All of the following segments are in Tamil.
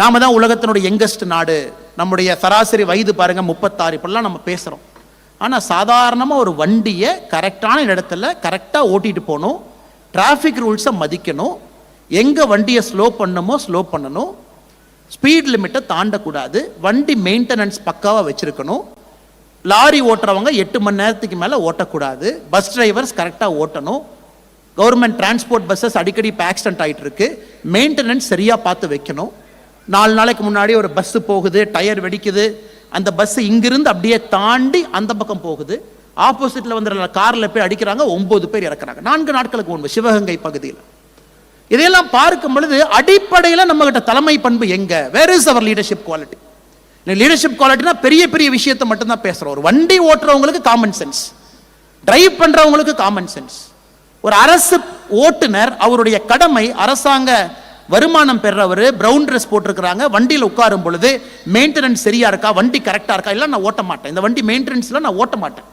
நாம தான் உலகத்தினுடைய யங்கஸ்ட் நாடு. நம்முடைய சராசரி வயது பாருங்க முப்பத்தாறு. இப்படிலாம் நம்ம பேசுகிறோம் ஆனால் சாதாரணமாக ஒரு வண்டியை கரெக்டான இடத்துல கரெக்டாக ஓட்டிட்டு போகணும். டிராஃபிக் ரூல்ஸை மதிக்கணும். எங்கே வண்டியை ஸ்லோ பண்ணணுமோ ஸ்லோ பண்ணணும். ஸ்பீட் லிமிட்டை தாண்டக்கூடாது. வண்டி மெயின்டெனன்ஸ் பக்காவாக வச்சுருக்கணும். லாரி ஓட்டுறவங்க எட்டு மணி நேரத்துக்கு மேலே ஓட்டக்கூடாது. பஸ் டிரைவர்ஸ் கரெக்டாக ஓட்டணும். கவர்மெண்ட் டிரான்ஸ்போர்ட் பஸ்ஸஸ் அடிக்கடி இப்போ ஆக்சிடென்ட் ஆகிட்டு இருக்கு. மெயின்டெனன்ஸ் சரியாக பார்த்து வைக்கணும். நாலு நாளைக்கு முன்னாடி ஒரு பஸ்ஸு போகுது டயர் வெடிக்குது. அந்த பஸ்ஸு இங்கிருந்து அப்படியே தாண்டி அந்த பக்கம் போகுது. ஆப்போசிட்டில் வந்துடுற காரில் போய் அடிக்கிறாங்க ஒம்பது பேர் இறக்குறாங்க. நான்கு நாட்களுக்கு முன்பு சிவகங்கை பகுதியில். இதையெல்லாம் பார்க்கும் பொழுது அடிப்படையில் நம்ம கிட்ட தலைமை பண்பு எங்க? Where is our leadership quality leadership குவாலிட்டினா பெரிய பெரிய விஷயத்தை மட்டும்தான் பேசுறோம். ஒரு வண்டி ஓட்டுறவங்களுக்கு காமன் சென்ஸ் டிரைவ் பண்றவங்களுக்கு காமன் சென்ஸ் ஒரு அரசு ஓட்டுநர் அவருடைய கடமை அரசாங்க வருமானம் பெறவர் ப்ரௌன் ட்ரெஸ் போட்டிருக்கிறாங்க வண்டியில் உட்காரும் பொழுது மெயின்டெனன்ஸ் சரியா இருக்கா வண்டி கரெக்டாக இருக்கா இல்லை நான் ஓட்ட மாட்டேன். இந்த வண்டி மெயின்டெனன்ஸில் நான் ஓட்ட மாட்டேன்.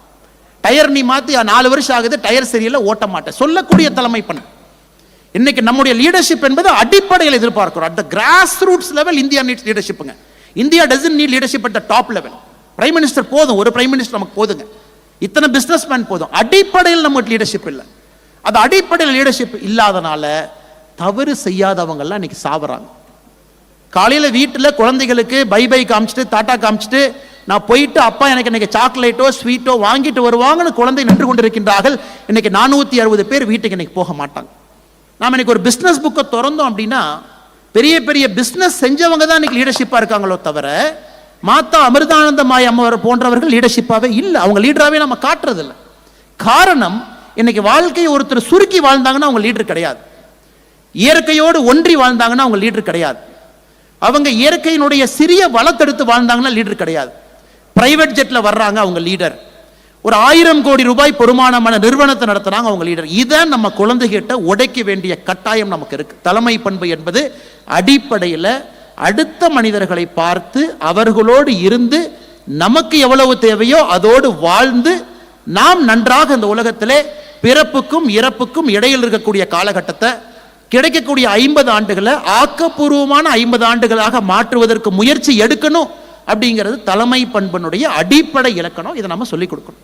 டயர் நீ மாற்றி நாலு வருஷம் ஆகுது டயர் சரியில்லை ஓட்ட மாட்டேன். சொல்லக்கூடிய தலைமை பண்ண இன்னைக்கு நம்முடைய லீடர்ஷிப் என்பது அடிப்படையில் எதிர்பார்க்கிறோம். At the grassroots level India needs லீடர்ஷிப்புங்க India doesn't need leadership at the top level prime minister போதும் ஒரு பிரைம் மினிஸ்டர் நமக்கு போதுங்க. இத்தனை பிஸ்னஸ் மேன் போதும். அடிப்படையில் நமக்கு லீடர்ஷிப் இல்லை. அது அடிப்படையில் லீடர்ஷிப் இல்லாதனால தவறு செய்யாதவங்கெல்லாம் இன்னைக்கு சாவறாங்க. காலையில் வீட்டில் குழந்தைகளுக்கு பை பை காமிச்சிட்டு டாட்டா காமிச்சிட்டு நான் போயிட்டு அப்பா எனக்கு இன்னைக்கு சாக்லேட்டோ ஸ்வீட்டோ வாங்கிட்டு வருவாங்கன்னு குழந்தை நின்று கொண்டிருக்கின்றார்கள். இன்னைக்கு நானூற்றி அறுபது பேர் வீட்டுக்கு இன்னைக்கு போக மாட்டாங்க. நாம் இன்னைக்கு ஒரு பிஸ்னஸ் புக்கை திறந்தோம் அப்படின்னா பெரிய பெரிய பிஸ்னஸ் செஞ்சவங்க தான் இன்னைக்கு லீடர்ஷிப்பாக இருக்காங்களோ தவிர மாதா அமிர்தானந்தமாய் அம்மவர் போன்றவர்கள் லீடர்ஷிப்பாகவே இல்லை. அவங்க லீடராகவே நம்ம காட்டுறதில்ல. காரணம் இன்னைக்கு வாழ்க்கையை ஒருத்தர் சுருக்கி வாழ்ந்தாங்கன்னா அவங்க லீடர் கிடையாது. இயற்கையோடு ஒன்றி வாழ்ந்தாங்கன்னா அவங்க லீடர் கிடையாது. அவங்க இயற்கையினுடைய சிறிய வளத்தெடுத்து வாழ்ந்தாங்கன்னா லீடர் கிடையாது. பிரைவேட் ஜெட்டில் வர்றாங்க அவங்க லீடர் ஒரு ஆயிரம் கோடி ரூபாய் பெருமானமான நிறுவனத்தை நடத்துகிறாங்க அவங்க லீடர் இதை நம்ம குழந்தைகிட்ட உடைக்க வேண்டிய கட்டாயம் நமக்கு இருக்கு. தலைமை பண்பு என்பது அடிப்படையில் அடுத்த மனிதர்களை பார்த்து அவர்களோடு இருந்து நமக்கு எவ்வளவு தேவையோ அதோடு வாழ்ந்து நாம் நன்றாக இந்த உலகத்திலே பிறப்புக்கும் இறப்புக்கும் இடையில் இருக்கக்கூடிய காலகட்டத்தை கிடைக்கக்கூடிய ஐம்பது ஆண்டுகளை ஆக்கப்பூர்வமான ஐம்பது ஆண்டுகளாக மாற்றுவதற்கு முயற்சி எடுக்கணும் அப்படிங்கிறது தலைமை பண்பனுடைய அடிப்படை இலக்கணம் இதை நம்ம சொல்லிக் கொடுக்கணும்.